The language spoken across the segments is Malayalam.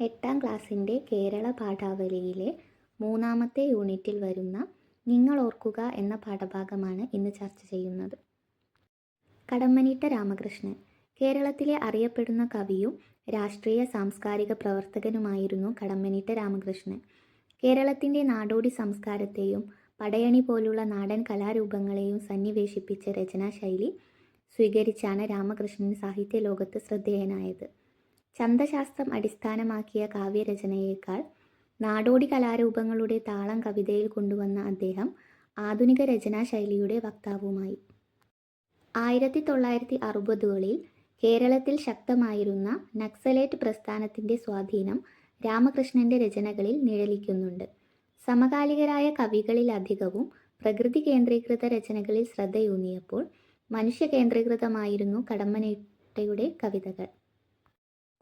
എട്ടാം ക്ലാസ്സിന്റെ കേരള പാഠാവലിയിലെ മൂന്നാമത്തെ യൂണിറ്റിൽ വരുന്ന നിങ്ങൾ ഓർക്കുക എന്ന പാഠഭാഗമാണ് ഇന്ന് ചർച്ച ചെയ്യുന്നത്. കടമ്മനിട്ട രാമകൃഷ്ണൻ കേരളത്തിലെ അറിയപ്പെടുന്ന കവിയും രാഷ്ട്രീയ സാംസ്കാരിക പ്രവർത്തകനുമായിരുന്നു കടമ്മനിട്ട രാമകൃഷ്ണൻ. കേരളത്തിന്റെ നാടോടി സംസ്കാരത്തെയും പടയണി പോലുള്ള നാടൻ കലാരൂപങ്ങളെയും സന്നിവേശിപ്പിച്ച രചനാശൈലി സ്വീകരിച്ചാണ് രാമകൃഷ്ണൻ സാഹിത്യ ലോകത്ത് ശ്രദ്ധേയനായത്. ഛന്ദശാസ്ത്രം അടിസ്ഥാനമാക്കിയ കാവ്യരചനയേക്കാൾ നാടോടി കലാരൂപങ്ങളുടെ താളം കവിതയിൽ കൊണ്ടുവന്ന അദ്ദേഹം ആധുനിക രചനാശൈലിയുടെ വക്താവുമായി. ആയിരത്തി തൊള്ളായിരത്തി അറുപതുകളിൽ കേരളത്തിൽ ശക്തമായിരുന്ന നക്സലേറ്റ് പ്രസ്ഥാനത്തിന്റെ സ്വാധീനം രാമകൃഷ്ണന്റെ രചനകളിൽ നിഴലിക്കുന്നുണ്ട്. സമകാലികരായ കവികളിൽ അധികവും പ്രകൃതി കേന്ദ്രീകൃത രചനകളിൽ ശ്രദ്ധയൂന്നിയപ്പോൾ മനുഷ്യ കേന്ദ്രീകൃതമായിരുന്നു കടമ്മനേട്ടയുടെ കവിതകൾ.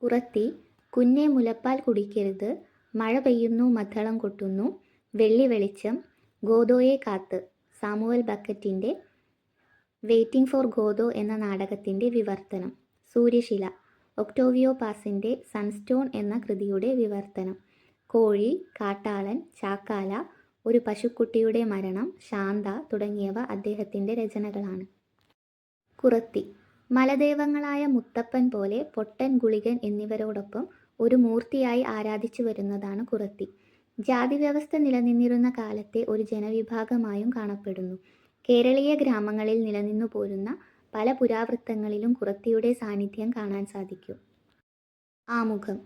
കുറത്തി കുഞ്ഞെ മുലപ്പാൽ കുടിക്കരുത്. മഴ പെയ്യുന്നു മദ്ദളം കൊട്ടുന്നു. വെള്ളി വെളിച്ചം ഗോദോയെ കാത്ത്. സാമുവൽ ബക്കറ്റിന്റെ വെയ്റ്റിംഗ് ഫോർ ഗോദോ എന്ന നാടകത്തിന്റെ വിവർത്തനം. സൂര്യശില ഒക്ടോവിയോ പാസിന്റെ സൺസ്റ്റോൺ എന്ന കൃതിയുടെ വിവർത്തനം. കോഴി കാട്ടാളൻ ചാക്കാല ഒരു പശുക്കുട്ടിയുടെ മരണം ശാന്ത തുടങ്ങിയവ അദ്ദേഹത്തിന്റെ രചനകളാണ്. കുറത്തി മലദേവങ്ങളായ മുത്തപ്പൻ പോലെ പൊട്ടൻ ഗുളികൻ എന്നിവരോടൊപ്പം ഒരു മൂർത്തിയായി ആരാധിച്ചു വരുന്നതാണ് കുറത്തി. ജാതി വ്യവസ്ഥ നിലനിന്നിരുന്ന കാലത്തെ ഒരു ജനവിഭാഗമായും കാണപ്പെടുന്നു. കേരളീയ ഗ്രാമങ്ങളിൽ നിലനിന്നു പോരുന്ന പല പുരാവൃത്തങ്ങളിലും കുറത്തിയുടെ സാന്നിധ്യം കാണാൻ സാധിക്കും. ആമുഖം.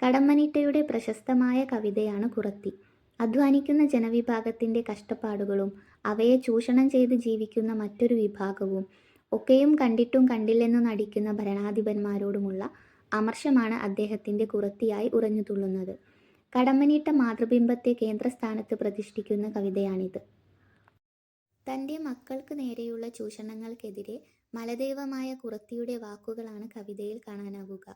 കടമ്മനിട്ടയുടെ പ്രശസ്തമായ കവിതയാണ് കുറത്തി. അധ്വാനിക്കുന്ന ജനവിഭാഗത്തിന്റെ കഷ്ടപ്പാടുകളും അവയെ ചൂഷണം ചെയ്ത് ജീവിക്കുന്ന മറ്റൊരു വിഭാഗവും ഒക്കെയും കണ്ടിട്ടും കണ്ടില്ലെന്നു നടിക്കുന്ന ഭരണാധിപന്മാരോടുമുള്ള അമർഷമാണ് അദ്ദേഹത്തിന്റെ കുറത്തിയായി ഉറഞ്ഞുതുള്ളുന്നത്. കടമ്മനിട്ട മാതൃബിംബത്തെ കേന്ദ്രസ്ഥാനത്ത് പ്രതിഷ്ഠിക്കുന്ന കവിതയാണിത്. തന്റെ മക്കൾക്ക് നേരെയുള്ള ചൂഷണങ്ങൾക്കെതിരെ മലദൈവമായ കുറത്തിയുടെ വാക്കുകളാണ് കവിതയിൽ കാണാനാകുക.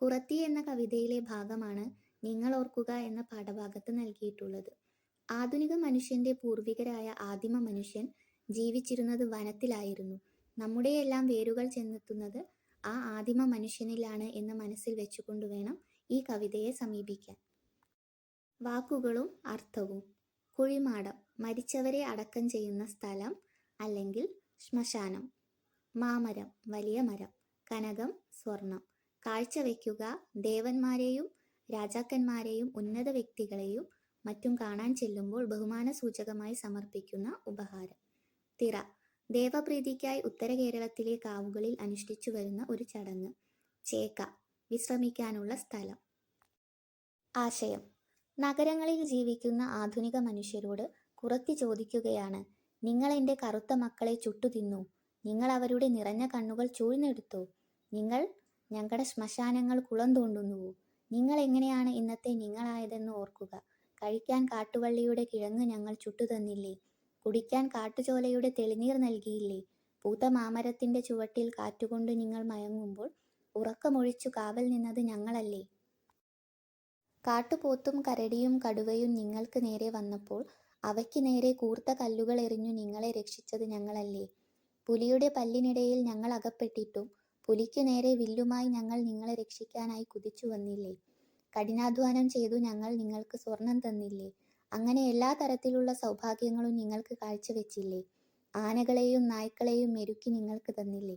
കുറത്തി എന്ന കവിതയിലെ ഭാഗമാണ് നിങ്ങൾ ഓർക്കുക എന്ന പാഠഭാഗത്ത് നൽകിയിട്ടുള്ളത്. ആധുനിക മനുഷ്യന്റെ പൂർവികരായ ആദിമ മനുഷ്യൻ ജീവിച്ചിരുന്നത് വനത്തിലായിരുന്നു. നമ്മുടെയെല്ലാം വേരുകൾ ചെന്നെത്തുന്നത് ആ ആദിമ മനുഷ്യനിലാണ് എന്ന് മനസ്സിൽ വെച്ചുകൊണ്ട് വേണം ഈ കവിതയെ സമീപിക്കാൻ. വാക്കുകളും അർത്ഥവും. കുഴിമാടം. മരിച്ചവരെ അടക്കം ചെയ്യുന്ന സ്ഥലം അല്ലെങ്കിൽ ശ്മശാനം. മാമരം. വലിയ മരം. കനകം. സ്വർണം. കാഴ്ചവെക്കുക ദേവന്മാരെയും രാജാക്കന്മാരെയും ഉന്നത വ്യക്തികളെയും മറ്റും കാണാൻ ചെല്ലുമ്പോൾ ബഹുമാന സൂചകമായി സമർപ്പിക്കുന്ന ഉപഹാരം. തിറ. ദേവപ്രീതിക്കായി ഉത്തര കേരളത്തിലെ കാവുകളിൽ അനുഷ്ഠിച്ചു വരുന്ന ഒരു ചടങ്ങ് ചേക്ക വിശ്രമിക്കാനുള്ള സ്ഥലം. ആശയം. നഗരങ്ങളിൽ ജീവിക്കുന്ന ആധുനിക മനുഷ്യരോട് കുറത്തി ചോദിക്കുകയാണ് നിങ്ങൾ എന്റെ കറുത്ത മക്കളെ ചുട്ടുതിന്നു നിങ്ങൾ അവരുടെ നിറഞ്ഞ കണ്ണുകൾ ചൂഴ്ന്നെടുത്തു നിങ്ങൾ ഞങ്ങളുടെ ശ്മശാനങ്ങൾ കുളം തോണ്ടുന്നുവോ നിങ്ങൾ എങ്ങനെയാണ് ഇന്നത്തെ നിങ്ങളായതെന്ന് ഓർക്കുക കഴിക്കാൻ കാട്ടുവള്ളിയുടെ കിഴങ്ങ് ഞങ്ങൾ ചുട്ടുതന്നില്ലേ കുടിക്കാൻ കാട്ടുചോലയുടെ തെളിനീർ നൽകിയില്ലേ? പൂത്ത മാമരത്തിന്റെ ചുവട്ടിൽ കാറ്റുകൊണ്ട് നിങ്ങൾ മയങ്ങുമ്പോൾ ഉറക്കമൊഴിച്ചു കാവൽ നിന്നത് ഞങ്ങളല്ലേ? കാട്ടുപോത്തും കരടിയും കടുവയും നിങ്ങൾക്ക് നേരെ വന്നപ്പോൾ അവയ്ക്ക് നേരെ കൂർത്ത കല്ലുകൾ എറിഞ്ഞു നിങ്ങളെ രക്ഷിച്ചത് ഞങ്ങളല്ലേ? പുലിയുടെ പല്ലിനിടയിൽ ഞങ്ങൾ അകപ്പെട്ടിട്ടും പുലിക്കു നേരെ വില്ലുമായി ഞങ്ങൾ നിങ്ങളെ രക്ഷിക്കാനായി കുതിച്ചു വന്നില്ലേ? കഠിനാധ്വാനം ചെയ്തു ഞങ്ങൾ നിങ്ങൾക്ക് സ്വർണം തന്നില്ലേ? അങ്ങനെ എല്ലാ തരത്തിലുള്ള സൗഭാഗ്യങ്ങളും നിങ്ങൾക്ക് കാഴ്ചവെച്ചില്ലേ? ആനകളെയും നായ്ക്കളെയും മെരുക്കി നിങ്ങൾക്ക് തന്നില്ലേ?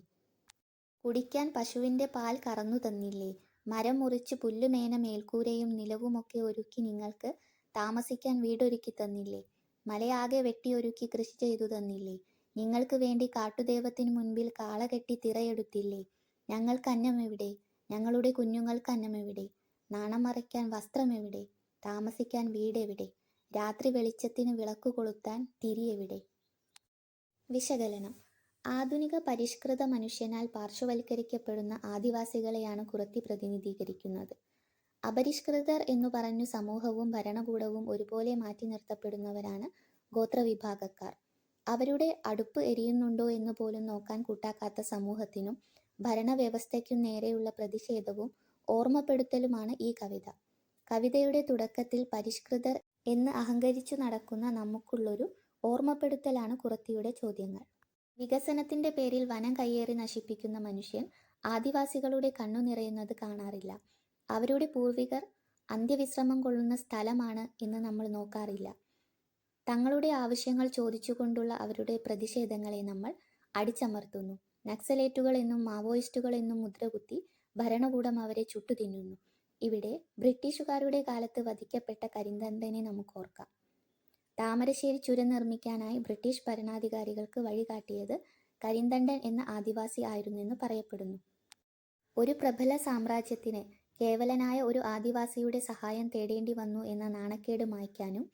കുടിക്കാൻ പശുവിന്റെ പാൽ കറന്നു തന്നില്ലേ? മരം മുറിച്ച് പുല്ലുമേന മേൽക്കൂരയും നിലവുമൊക്കെ ഒരുക്കി നിങ്ങൾക്ക് താമസിക്കാൻ വീടൊരുക്കി തന്നില്ലേ? മലയാകെ വെട്ടിയൊരുക്കി കൃഷി ചെയ്തു തന്നില്ലേ? നിങ്ങൾക്ക് വേണ്ടി കാട്ടുദൈവത്തിന് മുൻപിൽ കാളകെട്ടി തിറയെടുത്തില്ലേ ഞങ്ങൾക്ക് അന്നം എവിടെ? ഞങ്ങളുടെ കുഞ്ഞുങ്ങൾക്ക് അന്നം എവിടെ? നാണം മറയ്ക്കാൻ വസ്ത്രം എവിടെ? താമസിക്കാൻ വീടെവിടെ? രാത്രി വെളിച്ചത്തിന് വിളക്ക് കൊളുത്താൻ തിരിയെവിടെ വിശകലനം. ആധുനിക പരിഷ്കൃത മനുഷ്യനാൽ പാർശ്വവൽക്കരിക്കപ്പെടുന്ന ആദിവാസികളെയാണ് കുറത്തി പ്രതിനിധീകരിക്കുന്നത്. അപരിഷ്കൃതർ എന്നു പറഞ്ഞു സമൂഹവും ഭരണകൂടവും ഒരുപോലെ മാറ്റി നിർത്തപ്പെടുന്നവരാണ് ഗോത്രവിഭാഗക്കാർ. അവരുടെ അടുപ്പ് എരിയുന്നുണ്ടോ എന്ന് പോലും നോക്കാൻ കൂട്ടാക്കാത്ത സമൂഹത്തിനും ഭരണവ്യവസ്ഥയ്ക്കും നേരെയുള്ള പ്രതിഷേധവും ഓർമ്മപ്പെടുത്തലുമാണ് ഈ കവിത. കവിതയുടെ തുടക്കത്തിൽ പരിഷ്കൃതർ എന്ന് അഹങ്കരിച്ചു നടക്കുന്ന നമുക്കുള്ളൊരു ഓർമ്മപ്പെടുത്തലാണ് കുറത്തിയുടെ ചോദ്യങ്ങൾ. വികസനത്തിന്റെ പേരിൽ വനം കയ്യേറി നശിപ്പിക്കുന്ന മനുഷ്യൻ ആദിവാസികളുടെ കണ്ണു നിറയുന്നത് കാണാറില്ല. അവരുടെ പൂർവികർ അന്ത്യവിശ്രമം കൊള്ളുന്ന സ്ഥലമാണ് എന്ന് നമ്മൾ നോക്കാറില്ല. തങ്ങളുടെ ആവശ്യങ്ങൾ ചോദിച്ചുകൊണ്ടുള്ള അവരുടെ പ്രതിഷേധങ്ങളെ നമ്മൾ അടിച്ചമർത്തുന്നു. നക്സലേറ്റുകൾ എന്നും മാവോയിസ്റ്റുകൾ എന്നും മുദ്രകുത്തി ഭരണകൂടം അവരെ ചുട്ടുതിന്നുന്നു. ഇവിടെ ബ്രിട്ടീഷുകാരുടെ കാലത്ത് വധിക്കപ്പെട്ട കരിന്തന്തനെ നമുക്ക് ഓർക്കാം. താമരശ്ശേരി ചുരം നിർമ്മിക്കാനായി ബ്രിട്ടീഷ് ഭരണാധികാരികൾക്ക് വഴികാട്ടിയത് കരിന്തണ്ടൻ എന്ന ആദിവാസി ആയിരുന്നെന്ന് പറയപ്പെടുന്നു. ഒരു പ്രബല സാമ്രാജ്യത്തിന് കേവലനായ ഒരു ആദിവാസിയുടെ സഹായം തേടേണ്ടി വന്നു എന്ന നാണക്കേട് മായ്ക്കാനും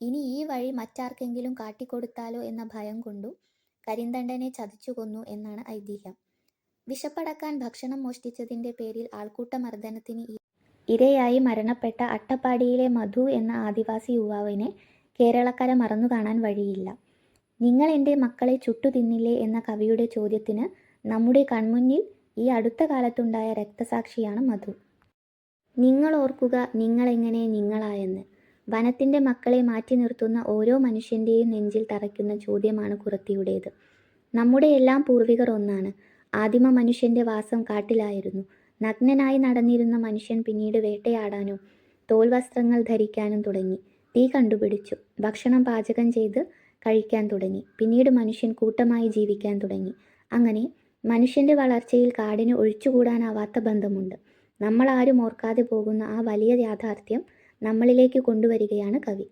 ഇനി ഈ വഴി മറ്റാർക്കെങ്കിലും കാട്ടിക്കൊടുത്താലോ എന്ന ഭയം കൊണ്ടും കരിന്തണ്ടനെ ചതിച്ചു കൊന്നു എന്നാണ് ഐതിഹ്യം. വിശപ്പടക്കാൻ ഭക്ഷണം മോഷ്ടിച്ചതിന്റെ പേരിൽ ആൾക്കൂട്ട മർദ്ദനത്തിന് ഇ- ഇരയായി മരണപ്പെട്ട അട്ടപ്പാടിയിലെ മധു എന്ന ആദിവാസി യുവാവിനെ കേരളക്കര മറന്നു കാണാൻ വഴിയില്ല. നിങ്ങൾ എന്റെ മക്കളെ ചുട്ടു തിന്നില്ലേ എന്ന കവിയുടെ ചോദ്യത്തിന് നമ്മുടെ കൺമുന്നിൽ ഈ അടുത്ത കാലത്തുണ്ടായ രക്തസാക്ഷിയാണ് മധു. നിങ്ങൾ ഓർക്കുക നിങ്ങളെങ്ങനെ നിങ്ങളായെന്ന്. വനത്തിന്റെ മക്കളെ മാറ്റി നിർത്തുന്ന ഓരോ മനുഷ്യന്റെയും നെഞ്ചിൽ തറയ്ക്കുന്ന ചോദ്യമാണ് കുറത്തിയുടേത്. നമ്മുടെ എല്ലാം പൂർവികർ ഒന്നാണ്. ആദിമ മനുഷ്യന്റെ വാസം കാട്ടിലായിരുന്നു. നഗ്നനായി നടന്നിരുന്ന മനുഷ്യൻ പിന്നീട് വേട്ടയാടാനും തോൽവസ്ത്രങ്ങൾ ധരിക്കാനും തുടങ്ങി. തീ കണ്ടുപിടിച്ചു. ഭക്ഷണം പാചകം ചെയ്ത് കഴിക്കാൻ തുടങ്ങി. പിന്നീട് മനുഷ്യൻ കൂട്ടമായി ജീവിക്കാൻ തുടങ്ങി. അങ്ങനെ മനുഷ്യന്റെ വളർച്ചയിൽ കാടിന് ഒഴിച്ചുകൂടാനാവാത്ത ബന്ധമുണ്ട്. നമ്മൾ ആരും ഓർക്കാതെ പോകുന്ന ആ വലിയ യാഥാർത്ഥ്യം നമ്മളിലേക്ക് കൊണ്ടുവരികയാണ് കവി.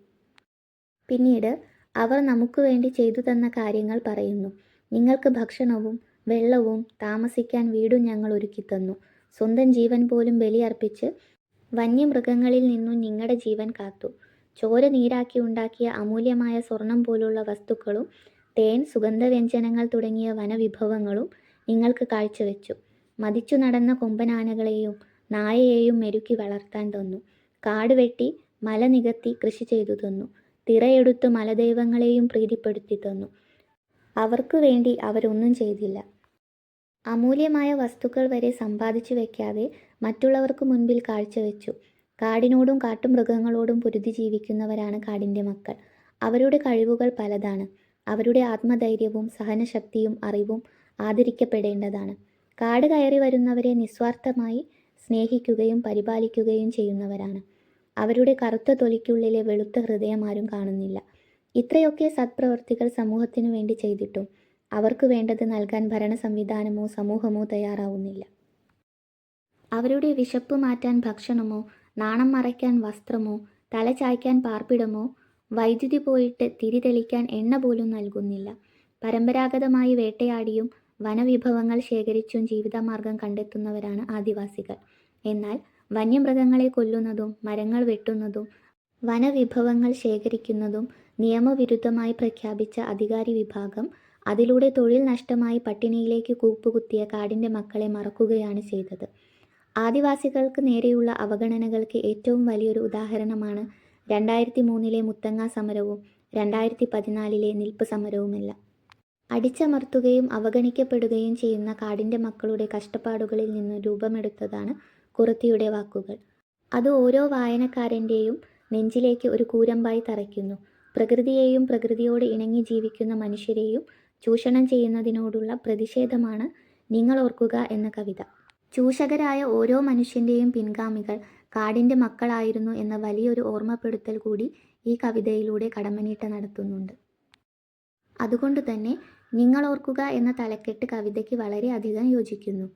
പിന്നീട് അവർ നമുക്ക് വേണ്ടി ചെയ്തു തന്ന കാര്യങ്ങൾ പറയുന്നു. നിങ്ങൾക്ക് ഭക്ഷണവും വെള്ളവും താമസിക്കാൻ വീടും ഞങ്ങൾ ഒരുക്കി തന്നു സ്വന്തം ജീവൻ പോലും ബലിയർപ്പിച്ച് വന്യമൃഗങ്ങളിൽ നിന്നും നിങ്ങളുടെ ജീവൻ കാത്തു. ചോര നീരാക്കി ഉണ്ടാക്കിയ അമൂല്യമായ സ്വർണം പോലുള്ള വസ്തുക്കളും തേൻ സുഗന്ധവ്യഞ്ജനങ്ങൾ തുടങ്ങിയ വനവിഭവങ്ങളും നിങ്ങൾക്ക് കാഴ്ചവെച്ചു. മതിച്ചു നടന്ന കൊമ്പനാനകളെയും നായയെയും മെരുക്കി വളർത്താൻ തന്നു. കാട് വെട്ടി മല നികത്തി കൃഷി ചെയ്തു തന്നു. തിറയെടുത്ത് മലദൈവങ്ങളെയും പ്രീതിപ്പെടുത്തി തന്നു. അവർക്ക് വേണ്ടി അവരൊന്നും ചെയ്തില്ല. അമൂല്യമായ വസ്തുക്കൾ വരെ സമ്പാദിച്ചു വെക്കാതെ മറ്റുള്ളവർക്ക് മുൻപിൽ കാഴ്ചവെച്ചു. കാടിനോടും കാട്ടുമൃഗങ്ങളോടും പൊരുതി ജീവിക്കുന്നവരാണ് കാടിന്റെ മക്കൾ. അവരുടെ കഴിവുകൾ പലതാണ്. അവരുടെ ആത്മധൈര്യവും സഹനശക്തിയും അറിവും ആദരിക്കപ്പെടേണ്ടതാണ്. കാട് കയറി വരുന്നവരെ നിസ്വാർത്ഥമായി സ്നേഹിക്കുകയും പരിപാലിക്കുകയും ചെയ്യുന്നവരാണ്. അവരുടെ കറുത്ത തൊലിക്കുള്ളിലെ വെളുത്ത ഹൃദയം ആരും കാണുന്നില്ല. ഇത്രയൊക്കെ സത്പ്രവർത്തികൾ സമൂഹത്തിനു വേണ്ടി ചെയ്തിട്ടും അവർക്ക് വേണ്ടത് നൽകാൻ ഭരണ സംവിധാനമോ സമൂഹമോ തയ്യാറാവുന്നില്ല. അവരുടെ വിശപ്പ് മാറ്റാൻ ഭക്ഷണമോ നാണം മറയ്ക്കാൻ വസ്ത്രമോ തല ചായ്ക്കാൻ പാർപ്പിടമോ വൈദ്യുതി പോയിട്ട് തിരി തെളിക്കാൻ എണ്ണ പോലും നൽകുന്നില്ല. പരമ്പരാഗതമായി വേട്ടയാടിയും വനവിഭവങ്ങൾ ശേഖരിച്ചും ജീവിതമാർഗം കണ്ടെത്തുന്നവരാണ് ആദിവാസികൾ. എന്നാൽ വന്യമൃഗങ്ങളെ കൊല്ലുന്നതും മരങ്ങൾ വെട്ടുന്നതും വനവിഭവങ്ങൾ ശേഖരിക്കുന്നതും നിയമവിരുദ്ധമായി പ്രഖ്യാപിച്ച അധികാരി വിഭാഗം അതിലൂടെ തൊഴിൽ നഷ്ടമായി പട്ടിണിയിലേക്ക് കൂപ്പുകുത്തിയ കാടിന്റെ മക്കളെ മറക്കുകയാണ് ചെയ്തത്. ആദിവാസികൾക്ക് നേരെയുള്ള അവഗണനകൾക്ക് ഏറ്റവും വലിയൊരു ഉദാഹരണമാണ് രണ്ടായിരത്തി മൂന്നിലെ മുത്തങ്ങ സമരവും രണ്ടായിരത്തി പതിനാലിലെ നിൽപ്പ് സമരവുമെല്ലാം. അടിച്ചമർത്തുകയും അവഗണിക്കപ്പെടുകയും ചെയ്യുന്ന കാടിന്റെ മക്കളുടെ കഷ്ടപ്പാടുകളിൽ നിന്ന് രൂപമെടുത്തതാണ് കുറത്തിയുടെ വാക്കുകൾ. അത് ഓരോ വായനക്കാരന്റെയും നെഞ്ചിലേക്ക് ഒരു കൂരമ്പായി തറയ്ക്കുന്നു. പ്രകൃതിയെയും പ്രകൃതിയോട് ഇണങ്ങി ജീവിക്കുന്ന മനുഷ്യരെയും ചൂഷണം ചെയ്യുന്നതിനോടുള്ള പ്രതിഷേധമാണ് നിങ്ങൾ ഓർക്കുക എന്ന കവിത. ചൂഷകരായ ഓരോ മനുഷ്യന്റെയും പിൻഗാമികൾ കാടിന്റെ മക്കളായിരുന്നു എന്ന വലിയൊരു ഓർമ്മപ്പെടുത്തൽ കൂടി ഈ കവിതയിലൂടെ കടമനീട്ട നടത്തുന്നുണ്ട്. അതുകൊണ്ട് തന്നെ നിങ്ങൾ ഓർക്കുക എന്ന തലക്കെട്ട് കവിതയ്ക്ക് വളരെയധികം യോജിക്കുന്നു.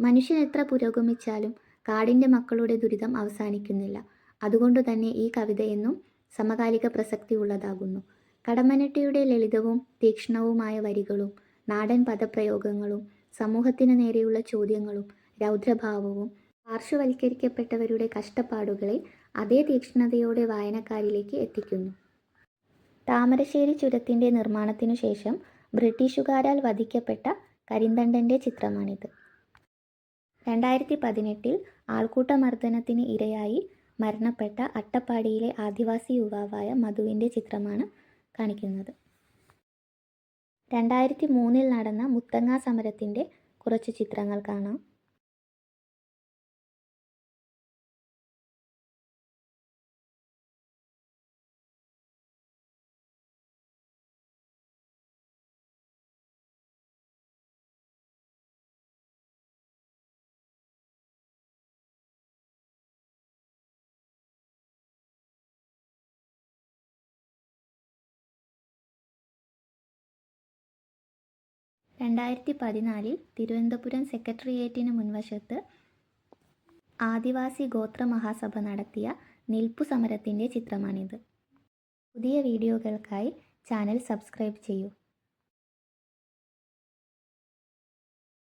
മനുഷ്യൻ എത്ര പുരോഗമിച്ചാലും കാടിന്റെ മക്കളുടെ ദുരിതം അവസാനിക്കുന്നില്ല. അതുകൊണ്ട് തന്നെ ഈ കവിത എന്നും സമകാലിക പ്രസക്തി ഉള്ളതാകുന്നു. കടമ്മനിട്ടയുടെ ലളിതവും തീക്ഷ്ണവുമായ വരികളും നാടൻ പദപ്രയോഗങ്ങളും സമൂഹത്തിന് നേരെയുള്ള ചോദ്യങ്ങളും രൗദ്രഭാവവും പാർശ്വവൽക്കരിക്കപ്പെട്ടവരുടെ കഷ്ടപ്പാടുകളെ അതേ തീക്ഷ്ണതയോടെ വായനക്കാരിലേക്ക് എത്തിക്കുന്നു. താമരശ്ശേരി ചുരത്തിന്റെ നിർമ്മാണത്തിനു ശേഷം ബ്രിട്ടീഷുകാരാൽ വധിക്കപ്പെട്ട കരിന്തണ്ടന്റെ ചിത്രമാണിത്. രണ്ടായിരത്തി പതിനെട്ടിൽ ആൾക്കൂട്ടമർദ്ദനത്തിന് ഇരയായി മരണപ്പെട്ട അട്ടപ്പാടിയിലെ ആദിവാസി യുവാവായ മധുവിന്റെ ചിത്രമാണ് കാണിക്കുന്നത്. രണ്ടായിരത്തി മൂന്നിൽ നടന്ന മുത്തങ്ങ സമരത്തിന്റെ കുറച്ച് ചിത്രങ്ങൾ കാണാം. രണ്ടായിരത്തി പതിനാലിൽ തിരുവനന്തപുരം സെക്രട്ടേറിയറ്റിന് മുൻവശത്ത് ആദിവാസി ഗോത്ര മഹാസഭ നടത്തിയ നിൽപ്പു സമരത്തിന്റെ ചിത്രമാണിത്. പുതിയ വീഡിയോകൾക്കായി ചാനൽ സബ്സ്ക്രൈബ് ചെയ്യൂ.